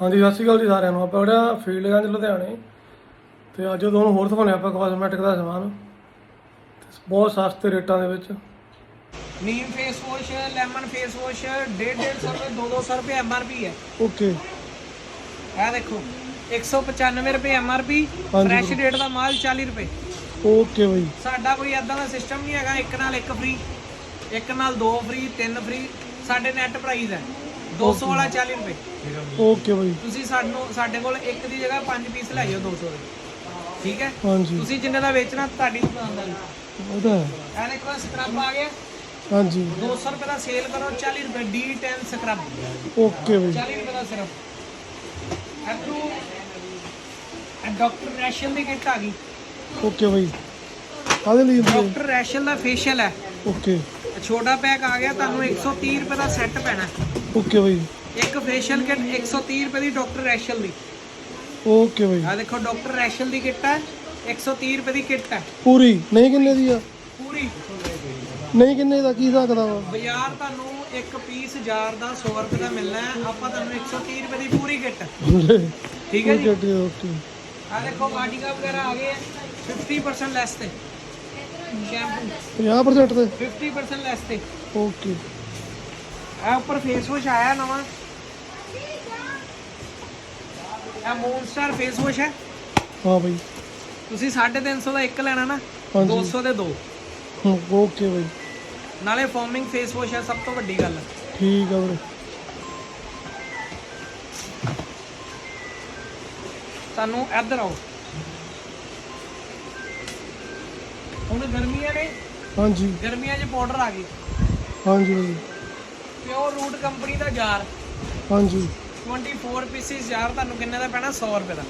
ਹਾਂਜੀ ਸਤਿ ਸ਼੍ਰੀ ਅਕਾਲ ਜੀ ਸਾਰਿਆਂ ਨੂੰ। ਆਪਾਂ ਜਿਹੜਾ ਫੀਲਡਗੰਜ ਲੁਧਿਆਣੇ ਤੇ ਅੱਜ ਤੁਹਾਨੂੰ ਹੋਰ ਦਿਖਾਉਣੇ ਆਪਾਂ ਕਾਸਮੈਟਿਕ ਦਾ ਸਮਾਨ। ਬਹੁਤ ਸਸਤੇ ਰੇਟਾਂ ਦੇ ਵਿੱਚ। Neem face wash lemon face wash 1.5 ਰੁਪਏ 200 ਰੁਪਏ ਐਮਆਰਪੀ ਹੈ। ਓਕੇ। ਇਹ ਦੇਖੋ 195 ਰੁਪਏ ਐਮਆਰਪੀ ਫਰੈਸ਼ ਡੇਟ ਦਾ ਮਾਲ 40 ਰੁਪਏ। ਓਕੇ ਬਈ। ਸਾਡਾ ਕੋਈ ਐਦਾਂ ਦਾ ਸਿਸਟਮ ਨਹੀਂ ਹੈਗਾ ਇੱਕ ਨਾਲ ਇੱਕ ਫ੍ਰੀ ਇੱਕ ਨਾਲ ਦੋ ਫ੍ਰੀ ਤਿੰਨ ਫ੍ਰੀ ਸਾਡੇ ਨੈਟ ਪ੍ਰਾਈਸ ਹੈ। 200 ਵਾਲਾ 40 ਰੁਪਏ। ਓਕੇ ਬਈ। ਤੁਸੀਂ ਸਾਨੂੰ ਸਾਡੇ ਕੋਲ ਇੱਕ ਦੀ ਜਗ੍ਹਾ 5 ਪੀਸ ਲੈ ਜਾਓ 200 ਦੇ। ਠੀਕ ਹੈ? ਹਾਂਜੀ। ਤੁਸੀਂ ਜਿੰਨੇ ਦਾ ਵੇਚਣਾ ਤੁਹਾਡੀ ਦੁਕਾਨ ਦਾ ਉਹ ਤਾਂ ਹੈ। ਇਹ ਦੇਖੋ ਸਕਰਬ ਆ ਗਿਆ। ਹਾਂਜੀ। 200 ਰੁਪਏ ਦਾ ਸੇਲ ਕਰੋ 40 ਰੁਪਏ D10 ਸਕਰਬ ਓਕੇ ਬਈ। 40 ਰੁਪਏ ਦਾ ਸਿਰਫ। ਐਟੂ ਇਹ ਡਾਕਟਰ ਰੈਸ਼ਲ ਦੀ ਕਿੱਟ ਆ ਗਈ। ਓਕੇ ਬਈ। ਕਾਹਦੇ ਲਈ ਹੁੰਦੀ ਹੈ ਡਾਕਟਰ ਰੈਸ਼ਲ ਦਾ ਫੇਸ਼ੀਅਲ ਹੈ। ਓਕੇ। ਇਹ ਛੋਟਾ ਪੈਕ ਆ ਗਿਆ ਤੁਹਾਨੂੰ 130 ਰੁਪਏ ਦਾ ਸੈੱਟ ਪੈਣਾ। ਓਕੇ ਬਈ। ਇੱਕ ਫੇਸ਼ੀਅਲ ਕਿੱਟ 130 ਰੁਪਏ ਦੀ ਡਾਕਟਰ ਰੈਸ਼ਲ ਦੀ। ਓਕੇ ਬਈ। ਆ ਦੇਖੋ ਡਾਕਟਰ ਰੈਸ਼ਲ ਦੀ ਕਿੱਟ ਹੈ 130 ਰੁਪਏ ਦੀ ਕਿੱਟ ਹੈ। ਪੂਰੀ? ਨਹੀਂ ਕਿੰਨੇ ਦੀ ਆ? ਪੂਰੀ। ਨਹੀਂ ਕਿੰਨੇ ਦਾ ਕੀ ਸਕਦਾ ਵਾ ਬਾਜ਼ਾਰ ਤੁਹਾਨੂੰ ਇੱਕ ਪੀਸ ਜਾਰ ਦਾ 100 ਰੁਪਏ ਦਾ ਮਿਲਣਾ ਹੈ ਆਪਾਂ ਤੁਹਾਨੂੰ 130 ਰੁਪਏ ਦੀ ਪੂਰੀ ਕਿੱਟ। ਠੀਕ ਹੈ ਜੀ? ਓਕੇ ਓਕੇ ਆ ਦੇਖੋ ਵਾਟਿਕਾ ਵਗੈਰਾ ਆ ਗਏ ਹੈ 50% ਲੈਸ ਤੇ। ਸ਼ੈਂਪੂ। 50% ਤੇ? 50% ਲੈਸ ਤੇ। ਓਕੇ। ਆ ਉੱਪਰ ਫੇਸ ਵਾਸ਼ ਆਇਆ ਨਵਾਂ। ਇਹ ਮੂਨ ਸਟਾਰ ਫੇਸ ਵਾਸ਼ ਹੈ। ਹਾਂ ਬਈ। ਤੁਸੀਂ 350 ਦਾ ਇੱਕ ਲੈਣਾ ਨਾ ਹਾਂਜੀ। 200 ਦੇ ਦੋ। ਓਕੇ ਬਈ। ਨਾਲੇ ਫੋਮਿੰਗ ਫੇਸ ਵਾਸ਼ ਹੈ ਸਭ ਤੋਂ ਵੱਡੀ ਗੱਲ। ਠੀਕ ਆ ਵੀਰੇ। ਤੁਹਾਨੂੰ ਇੱਧਰ ਆਓ। ਹੁਣ ਗਰਮੀਆਂ ਨੇ ਹਾਂਜੀ। ਗਰਮੀਆਂ 'ਚ ਪਾਊਡਰ ਆ ਗਈ ਹਾਂਜੀ ਬਈ। ਪਿਓਰ ਰੂਟ ਕੰਪਨੀ ਦਾ ਜਾਰ ਹਾਂਜੀ। 24 ਪੀਸਿਸ ਜਾਰ ਤੁਹਾਨੂੰ ਕਿੰਨੇ ਦਾ ਪੈਣਾ? 100 ਰੁਪਏ ਦਾ।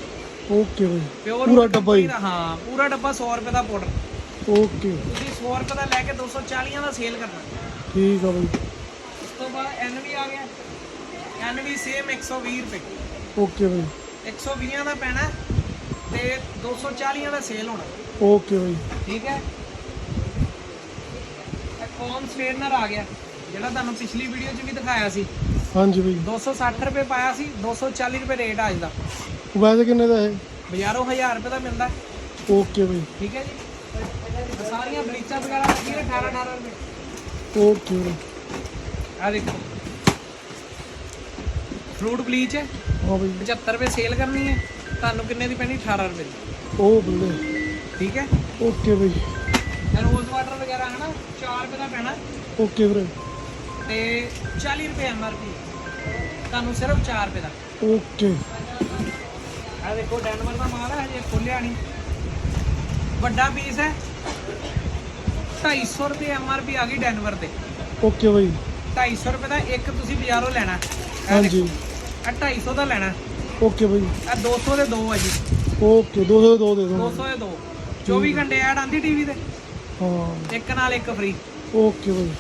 ਓਕੇ ਬਈ। ਪਿਓਰ ਪੂਰਾ ਡੱਬਾ ਹੀ। ਹਾਂ ਪੂਰਾ ਡੱਬਾ 100 ਰੁਪਏ ਦਾ ਪਾਊਡਰ ਓਕੇ ਤੁਸੀਂ 100 ਰੁਪਏ ਦਾ ਲੈ ਕੇ 240 ਦਾ ਸੇਲ ਕਰਨਾ। ਠੀਕ ਆ ਬਈ। ਉਸ ਤੋਂ ਬਾਅਦ ਐਨਵੀ ਆ ਗਿਆ। ਐਨਵੀ ਸੇਮ 120 ਰੁਪਏ। ਓਕੇ ਬਈ। 120 ਦਾ ਪੈਣਾ ਤੇ 240 ਦਾ ਸੇਲ ਹੋਣਾ। ਓਕੇ ਬਈ। ਠੀਕ ਹੈ? ਕੌਨ ਸਟੇਨਰ ਆ ਗਿਆ? ਜਿਹੜਾ ਤੁਹਾਨੂੰ ਪਿਛਲੀ ਵੀਡੀਓ 'ਚ ਵੀ ਦਿਖਾਇਆ ਸੀ। ਹਾਂਜੀ ਬਈ। 260 ਰੁਪਏ ਪਾਇਆ ਸੀ 240 ਰੁਪਏ ਰੇਟ ਆ ਅੱਜ ਦਾ। ਵੈਸੇ ਕਿੰਨੇ ਦਾ ਇਹ? ਬਾਜ਼ਾਰੋਂ 1000 ਰੁਪਏ ਦਾ ਮਿਲਦਾ। ਹੈ। ਓਕੇ ਬਈ। ਠੀਕ ਹੈ ਜੀ। ਸਾਰੀਆਂ ਬਲੀਚਾਂ ਵਗੈਰਾ ਲੱਗੀਆਂ 18 18 ਰੁਪਏ। ਓਕੇ ਬਈ। ਆ ਦੇਖੋ। ਫਰੂਟ ਬਲੀਚ ਹੈ। ਹਾਂ ਬਈ। 75 ਰੁਪਏ ਸੇਲ ਕਰਨੀ ਹੈ। ਤੁਹਾਨੂੰ ਕਿੰਨੇ ਦੀ ਪੈਣੀ? 18 ਰੁਪਏ ਦੀ। ਉਹ ਬੱਲੇ ਠੀਕ ਹੈ। ਓਕੇ ਬਈ। ਰੋਜ਼ ਵਾਟਰ ਵਗੈਰਾ ਹੈ ਨਾ 4 ਰੁਪਏ ਦਾ ਪੈਣਾ। ਓਕੇ ਵੀਰੇ। ਤੇ 40 ਰੁਪਏ ਐਮਆਰਪੀ ਤੁਹਾਨੂੰ ਸਿਰਫ 4 ਰੁਪਏ ਦਾ। ਓਕੇ। ਆ ਦੇਖੋ ਡੈਨਵਰ ਦਾ ਮਾਲ ਹੈ ਹਜੇ ਖੋਲਿਆ ਨਹੀਂ। ਵੱਡਾ ਪੀਸ ਹੈ। 250 ਰੁਪਏ ਐਮਆਰਪੀ ਆ ਗਈ ਡੈਨਵਰ ਤੇ ਓਕੇ ਬਈ। 250 ਰੁਪਏ ਦਾ ਇੱਕ ਤੁਸੀਂ ਬਾਜ਼ਾਰੋਂ ਲੈਣਾ। ਹਾਂਜੀ। ਇਹ 250 ਦਾ ਲੈਣਾ। ਓਕੇ ਬਈ। ਇਹ 200 ਦੇ ਦੋ ਹੈ ਜੀ। ਓਕੇ 200 ਦੋ ਦੇ ਦੋ 200 ਦੇ ਦੋ 24 ਘੰਟੇ ਐਡ ਆਂਦੀ ਟੀਵੀ ਤੇ। ਹਾਂ। ਇੱਕ ਨਾਲ ਇੱਕ ਫ੍ਰੀ ਓਕੇ ਬਈ।